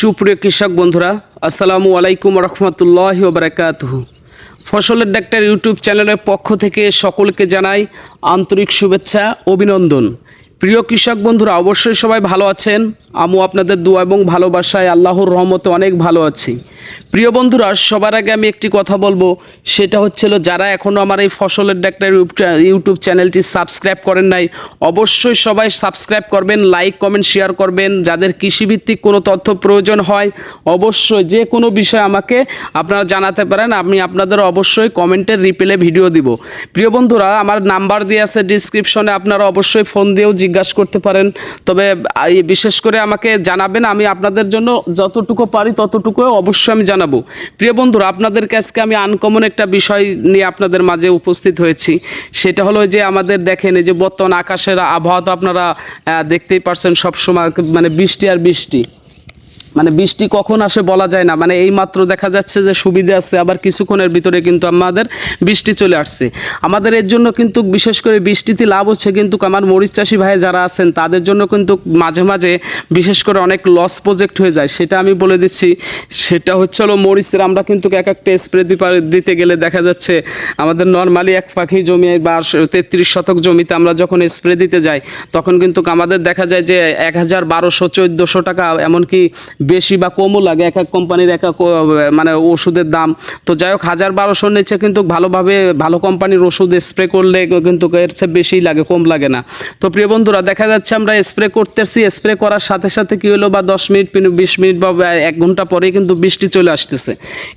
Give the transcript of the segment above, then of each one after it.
সুপ্রিয় কৃষক বন্ধুরা, আসসালামু আলাইকুম রহমতুল্লাহ বারাকাতুহু ফসলের ডাক্তার ইউটিউব চ্যানেলের পক্ষ থেকে সকলকে জানাই আন্তরিক শুভেচ্ছা, অভিনন্দন। প্রিয় কৃষক বন্ধুরা, অবশ্যই সবাই ভালো আছেন। আমু আপনাদের দোয়া এবং ভালোবাসায় আল্লাহর রহমতে অনেক ভালো আছি। প্রিয় বন্ধুরা, সবার আগে আমি একটি কথা বলব, সেটা হচ্ছিল যারা এখনও আমার এই ফসলের ডাক্তার ইউটিউব চ্যানেলটি সাবস্ক্রাইব করেন নাই, অবশ্যই সবাই সাবস্ক্রাইব করবেন, লাইক, কমেন্ট, শেয়ার করবেন। যাদের কৃষিভিত্তিক কোনো তথ্য প্রয়োজন হয়, অবশ্যই যে কোনো বিষয় আমাকে আপনারা জানাতে পারেন, আমি আপনাদের অবশ্যই কমেন্টের রিপ্লে ভিডিও দিব। প্রিয় বন্ধুরা, আমার নাম্বার দিয়ে আছে, ডিসক্রিপশনে আপনারা অবশ্যই ফোন দিয়েও জিজ্ঞাসা করতে পারেন। তবে বিশেষ করে আমাকে জানাবেন, আমি আপনাদের জন্য যতটুকু পারি ততটুকু অবশ্যই আমি জানাব। প্রিয় বন্ধুরা আপনাদের কাছকে আমি আনকমন একটা বিষয় নিয়ে আপনাদের মাঝে উপস্থিত হয়েছি। সেটা হলো যে আমাদের দেখেন, এই যে বর্তমান আকাশের আবহাওয়া তো আপনারা দেখতেই পারছেন সবসময় মানে বৃষ্টি আর বৃষ্টি। মানে বৃষ্টি কখন আসে বলা যায় না। মানে এই মাত্র দেখা যাচ্ছে যে সুবিধা আছে, আবার কিছুক্ষণের ভিতরে কিন্তু আমাদের বৃষ্টি চলে আসছে। আমাদের এর জন্য কিন্তু বিশেষ করে বৃষ্টিতে লাভ হচ্ছে কিন্তু আমার মরিচ চাষি ভাই যারা আছেন, তাদের জন্য কিন্তু মাঝে মাঝে বিশেষ করে অনেক লস প্রজেক্ট হয়ে যায়। সেটা আমি বলে দিচ্ছি, সেটা হচ্ছে হলো মরিচের। আমরা কিন্তু এক একটা স্প্রে দিতে গেলে দেখা যাচ্ছে আমাদের নর্মালি এক পাখি জমি বা তেত্রিশ শতক জমিতে আমরা যখন স্প্রে দিতে যাই, তখন কিন্তু আমাদের দেখা যায় যে এক হাজার বারোশো, চোদ্দোশো টাকা, এমনকি বেশি বা কমও লাগে, এক এক কোম্পানির এক এক মানে ওষুধের দাম। তো যাই হোক, হাজার বারোশোর নিচে কিন্তু ভালোভাবে, ভালো কোম্পানির ওষুধ স্প্রে করলে কিন্তু এর চেয়ে বেশি লাগে, কম লাগে না। তো প্রিয় বন্ধুরা, দেখা যাচ্ছে আমরা স্প্রে করতেছি। স্প্রে করার সাথে সাথে কী হলো? বা দশ মিনিট বিশ মিনিট বা এক ঘণ্টা পরে কিন্তু বৃষ্টি চলে আসতেছে।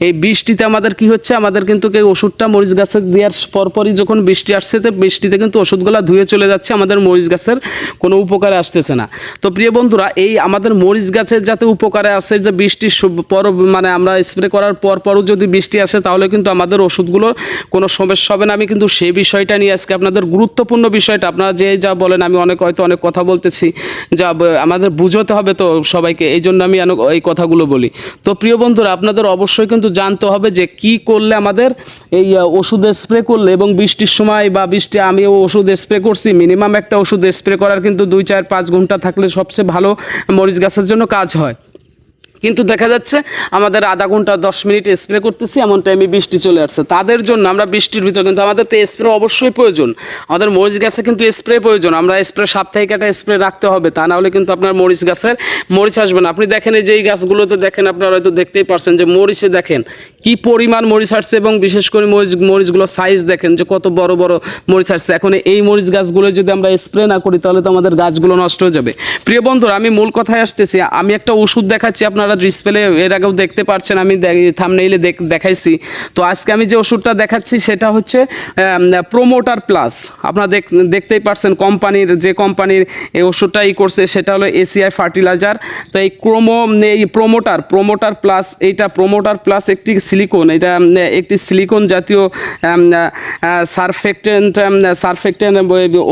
এই বৃষ্টিতে আমাদের কি হচ্ছে? আমাদের কিন্তু এই ওষুধটা মরিচ গাছে দেওয়ার পরপরই যখন বৃষ্টি আসছে বৃষ্টিতে কিন্তু ওষুধগুলো ধুয়ে চলে যাচ্ছে। আমাদের মরিচ গাছের কোনো উপকারে আসতেছে না। তো প্রিয় বন্ধুরা, এই আমাদের মরিচ গাছের যাতে উপকারে আসে যে বৃষ্টির সু- পর মানে আমরা স্প্রে করার পর পরও যদি বৃষ্টি আসে, তাহলে কিন্তু আমাদের ওষুধগুলোর কোনো সমস্যা হবে না। আমি কিন্তু সেই বিষয়টা নিয়ে আজকে আপনাদের গুরুত্বপূর্ণ বিষয়টা, আপনারা যে যা বলেন, আমি অনেক, হয়তো অনেক কথা বলতেছি, যা আমাদের বুঝতে হবে তো সবাইকে, এই জন্য আমি এই কথাগুলো বলি। তো প্রিয় বন্ধুরা, আপনাদের অবশ্যই কিন্তু জানতে হবে যে কি করলে আমাদের এই ওষুধ স্প্রে করলে এবং বৃষ্টির সময় বা বৃষ্টি আমি ওষুধ স্প্রে করছি মিনিমাম একটা ওষুধ স্প্রে করার কিন্তু দুই, চার, পাঁচ ঘণ্টা থাকলে সবচেয়ে ভালো মরিচ গাছের জন্য কাজ হয়। কিন্তু দেখা যাচ্ছে আমাদের আধা ঘণ্টা দশ মিনিট স্প্রে করতেছি, এমন টাইমে বৃষ্টি চলে আসছে। তাদের জন্য আমরা বৃষ্টির ভিতরে কিন্তু আমাদের তো স্প্রে অবশ্যই প্রয়োজন। আমাদের মরিচ গাছে কিন্তু স্প্রে প্রয়োজন। আমরা স্প্রে সাপ্তাহিক একটা স্প্রে রাখতে হবে, তা না হলে কিন্তু আপনার মরিচ গাছের মরিচ আসবে না। আপনি দেখেন এই যে এই গাছগুলোতে দেখেন, আপনারা হয়তো দেখতেই পারছেন যে মরিচে দেখেন কি পরিমাণ মরিচ আসছে এবং বিশেষ করে মরিচ মরিচগুলো সাইজ দেখেন যে কত বড় বড় মরিচ আসছে। এখন এই মরিচ গাছগুলো যদি আমরা স্প্রে না করি, তাহলে তো আমাদের গাছগুলো নষ্ট হয়ে যাবে। প্রিয় বন্ধুরা, আমি মূল কথায় আসতেছি। আমি একটা ওষুধ দেখাচ্ছি, আপনারা ডিসপ্লে এর আগেও দেখতে পারছেন, আমি থামনেইলে দেখাইছি। তো আজকে আমি যে ওষুধটা দেখাচ্ছি সেটা হচ্ছে প্রোমোটার প্লাস আপনারা দেখ, দেখতেই পারছেন কোম্পানির, যে কোম্পানির এই ওষুধটা ই করছে, সেটা হলো এসিআই ফার্টিলাইজার তো এই ক্রোমো এই প্রোমোটার প্রোমোটার প্লাস এইটা প্রোমোটার প্লাস একটি সিলিকন এটা একটি সিলিকন জাতীয় সারফেক্টেন্ট সারফেক্টেন্ট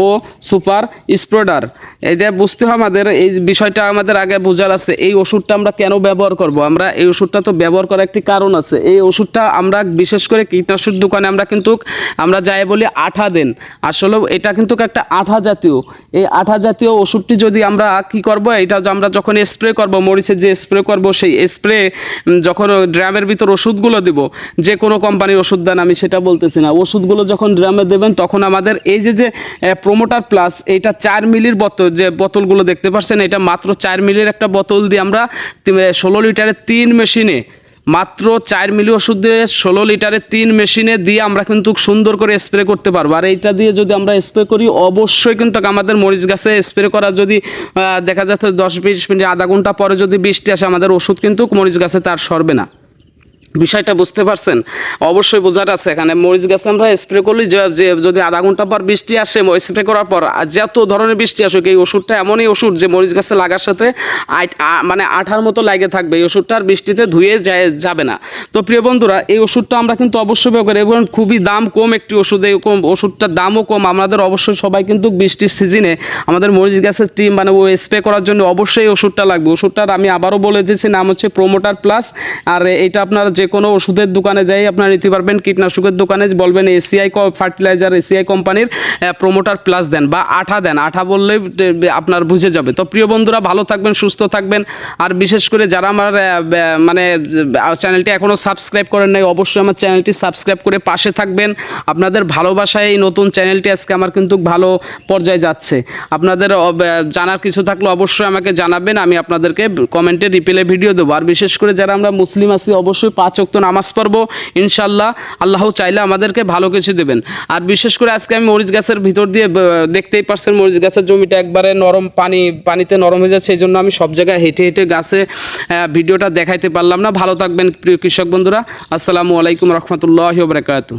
ও সুপার স্প্রেডার এটা বুঝতে হবে আমাদের, এই বিষয়টা আমাদের আগে বোঝার আছে, এই ওষুধটা আমরা কেন ব্যবহার করব। আমরা এই ওষুধটা তো ব্যবহার করার একটি কারণ আছে। এই ওষুধটা আমরা বিশেষ করে কীটনাশক দোকানে আমরা কিন্তু, আমরা যাই বলি আঠা দেন। আসলে এটা কিন্তু একটা আঠা জাতীয়। এই আঠা জাতীয় ওষুধটি যদি আমরা কি করব, এটা আমরা যখন স্প্রে করব, মরিচের যে স্প্রে করব, সেই স্প্রে যখন ড্রামের ভিতর ওষুধগুলো দেব, যে কোনো কোম্পানির ওষুধ দেন, আমি সেটা বলতেছি না। ওষুধগুলো যখন ড্রামে দেবেন, তখন আমাদের এই যে যে প্রোমোটার প্লাস এইটা চার মিলির বোতল, যে বোতলগুলো দেখতে পাচ্ছেন এটা মাত্র চার মিলির একটা বোতল দিয়ে আমরা ষোলো লিটারের তিন মেশিনে, মাত্র চার মিলি ওষুধে ষোলো লিটারের তিন মেশিনে দিয়ে আমরা কিন্তু সুন্দর করে স্প্রে করতে পারব। আর এইটা দিয়ে যদি আমরা স্প্রে করি, অবশ্যই কিন্তু আমাদের মরিচ গাছে স্প্রে করা যদি দেখা যাচ্ছে দশ বিশ মিনিট, আধা ঘণ্টা পরে যদি বৃষ্টি আসে, আমাদের ওষুধ কিন্তু মরিচ গাছে তার সরবে না। বিষয়টা বুঝতে পারছেন? অবশ্যই বোঝার আছে। এখানে মরিচ গাছে আমরা স্প্রে করলে যে- যদি আধা ঘণ্টা পর বৃষ্টি আসে স্প্রে করার পর যত ধরনের বৃষ্টি আসুক, এই ওষুধটা এমনই ওষুধ যে মরিচ গাছে লাগার সাথে মানে আঠার মতো লাগে থাকবে। এই ওষুধটা আর বৃষ্টিতে ধুয়ে যায় যাবে না। তো প্রিয় বন্ধুরা, এই ওষুধটা আমরা কিন্তু অবশ্যই ব্যবহার করি। এবং খুবই দাম কম একটি ওষুধ। এই কম ওষুধটার দামও কম। আমাদের অবশ্যই সবাই কিন্তু বৃষ্টির সিজনে আমাদের মরিচ গাছের টিম মানে ও স্প্রে করার জন্য অবশ্যই ওষুধটা লাগবে। ওষুধটার আমি আবারও বলে দিয়েছি নাম হচ্ছে প্রোমোটার প্লাস আর এটা আপনারা যে কোনো ওষুধের দোকানে যাই আপনারা নিতে পারবেন, কীটনাশকের দোকানে বলবেন এসিআই ফার্টিলাইজার এসিআই কোম্পানির প্রোমোটার প্লাস দেন বা আঠা দেন। আঠা বললে আপনার বুঝে যাবে। তো প্রিয় বন্ধুরা, ভালো থাকবেন, সুস্থ থাকবেন। আর বিশেষ করে যারা আমার মানে চ্যানেলটি এখনও সাবস্ক্রাইব করেন নাই, অবশ্যই আমার চ্যানেলটি সাবস্ক্রাইব করে পাশে থাকবেন। আপনাদের ভালোবাসায় এই নতুন চ্যানেলটি আজকে আমার কিন্তু ভালো পর্যায়ে যাচ্ছে। আপনাদের জানার কিছু থাকলে অবশ্যই আমাকে জানাবেন, আমি আপনাদেরকে কমেন্টে রিপ্লে ভিডিও দেবো। আর বিশেষ করে যারা আমরা মুসলিম আছি, অবশ্যই পাঁচ অক্ত নামাজ পড়ব ইনশাল্লাহ আল্লাহ চাইলে আমাদেরকে ভালো কিছু দেবেন। আর বিশেষ করে আজকে আমি মরিচ গাছের ভিতর দিয়ে দেখতেই পারছেন মরিচ গাছের জমিটা একবারে নরম পানি, পানিতে নরম হয়ে যাচ্ছে এই জন্য আমি সব জায়গায় হেঁটে হেঁটে গাছে ভিডিওটা দেখাইতে পারলাম না। ভালো থাকবেন প্রিয় কৃষক বন্ধুরা। আসসালামু আলাইকুম রহমতুল্লাহ বারকাতু